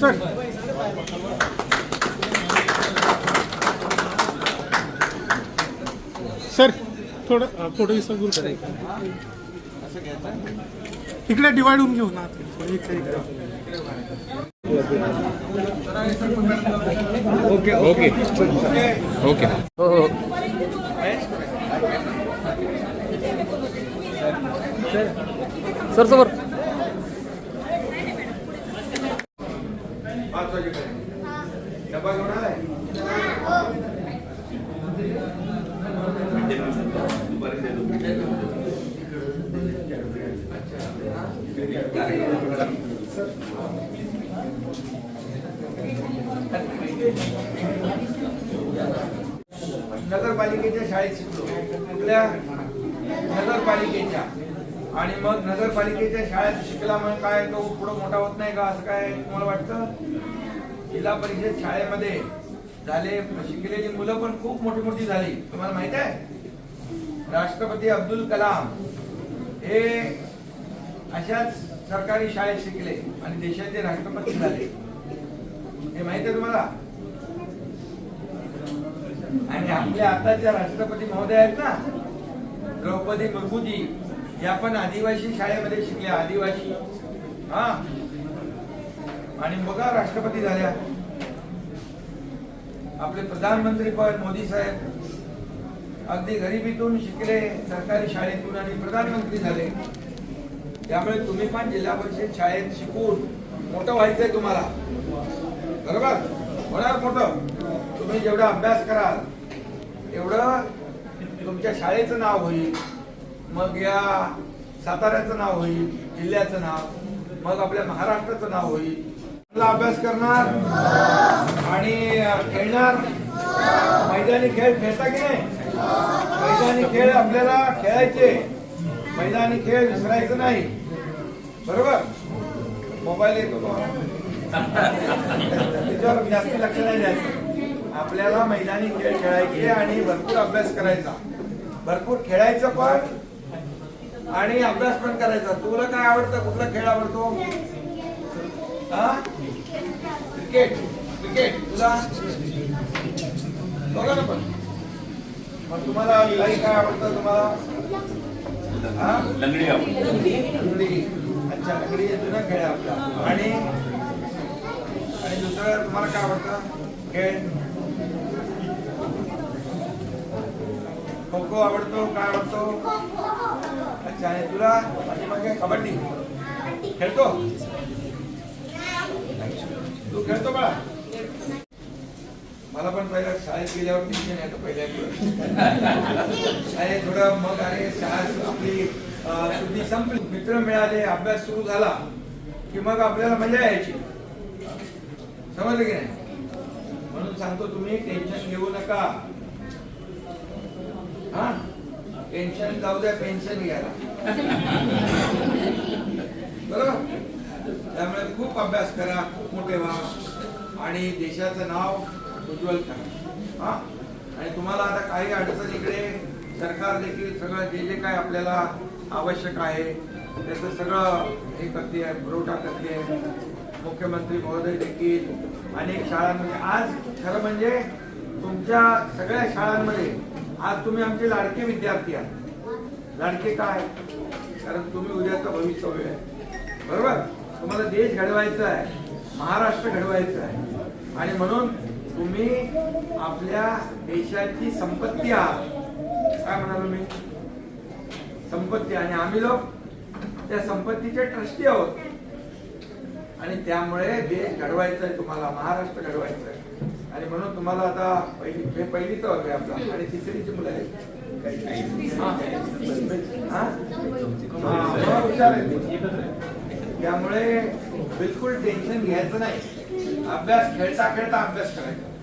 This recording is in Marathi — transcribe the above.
सर सर थोडं फोटो विसर्जून करा इकडे डिवाइड होऊन घेऊ ना इकडे ओके ओके. ओके. हो हो. सर समोर. पाच डबा घेऊन आलाय? नगरपालिकेच्या शाळेत शिकलो. कुठल्या? नगरपालिकेच्या. आणि मग नगरपालिकेच्या शाळेत शिकला मग काय? तो पुढं मोठा होत नाही का? असं काय तुम्हाला वाटतं? जिल्हा परिषद शाळेमध्ये झाले शिकलेली मुलं पण खूप मोठी मोठी झाली. तुम्हाला माहीत आहे? राष्ट्रपती अब्दुल कलाम हे अशाच सरकारी शाळेत शिकले आणि देशाचे राष्ट्रपती झाले. हे माहीत आहे तुम्हाला? आणि आपल्या आताच्या राष्ट्रपती महोदय आहेत ना द्रौपदी मुर्मूजी या पण आदिवासी शाळेमध्ये शिकल्या आदिवासी. हा. आणि बघा राष्ट्रपती झाल्या. आपले प्रधानमंत्री पण मोदी साहेब. अगदी गरिबीतून शिकले सरकारी शाळेतून आणि प्रधानमंत्री झाले. त्यामुळे तुम्ही पण जिल्हा परिषद शाळेत शिकून मोठं व्हायचंय तुम्हाला. बरोबर? होणार मोठं. तुम्ही जेवढा अभ्यास कराल एवढं तुमच्या शाळेचं नाव होईल. मग या साताऱ्याचं नाव होईल जिल्ह्याचं नाव. मग आपल्या महाराष्ट्राचं नाव होईल. अभ्यास करणार आणि खेळणार. मैदानी खेळ खेळता की नाही? मैदानी खेळ आपल्याला खेळायचे. मैदानी खेळ विसरायचं नाही. बरोबर? मोबाईल येतो त्याच्यावर जास्त लक्ष नाही द्यायचं. आपल्याला मैदानी खेळ खेळायचे आणि भरपूर अभ्यास करायचा. भरपूर खेळायचं पण आणि अभ्यास पण करायचा. तुला काय आवडतं? कुठला खेळ आवडतो? क्रिकेट क्रिकेट तुला? बघा ना पण. मग तुम्हाला काही काय आवडतं तुम्हाला? हा? लंगडी आपण लंगडी. अच्छा लंगडी जुना खेळ आहे आपला. आणि? आणि दुसरं तुम्हाला काय आवडतं? खेळ? खो खो आवडतो काय आवडतो? अच्छा आणि तुला? पाठीमागे कबड्डी. खेळतो? तू खेळतो बाळा. मला पण पहिला शाळेत गेल्यावर टेन्शन येतं पहिल्या शाळेत थोडं मग अरे शाळा आपली सुट्टी संपली. मित्र मिळाले अभ्यास सुरू झाला की मग आपल्याला मजा यायची. समजलं की नाही? म्हणून सांगतो तुम्ही टेन्शन घेऊ नका. हा? टेन्शन जाऊ द्या पेन्शन घ्यायला बरोबर त्यामुळे खूप अभ्यास करा खूप मोठे व्हा. आणि देशाचं नाव उज्ज्वल करा. हा? आणि तुम्हाला आता काही अडचण इकडे सरकार देखील सगळं जे जे काय आपल्याला आवश्यक आहे त्याचं सगळं हे करते पुरवठा करते मुख्यमंत्री महोदय देखील अनेक शाळांमध्ये. आज खरं म्हणजे तुमच्या सगळ्या शाळांमध्ये आज तुम्ही आमचे लाडके विद्यार्थी आहात. लाडके काय? कारण तुम्ही उद्याचं भविष्य आहे. बरोबर? तुम्हाला देश घडवायचा आहे महाराष्ट्र घडवायचं आहे. आणि म्हणून तुम्ही आपल्या देशाची संपत्ती आहात. काय म्हणालो मी? संपत्ती. आणि आम्ही लोक त्या संपत्तीचे ट्रस्टी आहोत. आणि त्यामुळे देश घडवायचा आहे तुम्हाला महाराष्ट्र घडवायचा आहे. आणि म्हणून तुम्हाला आता पहिली हे पहिलीच वर्ग आहे आपला. आणि तिसरीची मुलं आहेत. हा? हुशार आहे. त्यामुळे बिलकुल टेन्शन घ्यायचं नाही. अभ्यास खेळता खेळता अभ्यास करायचा.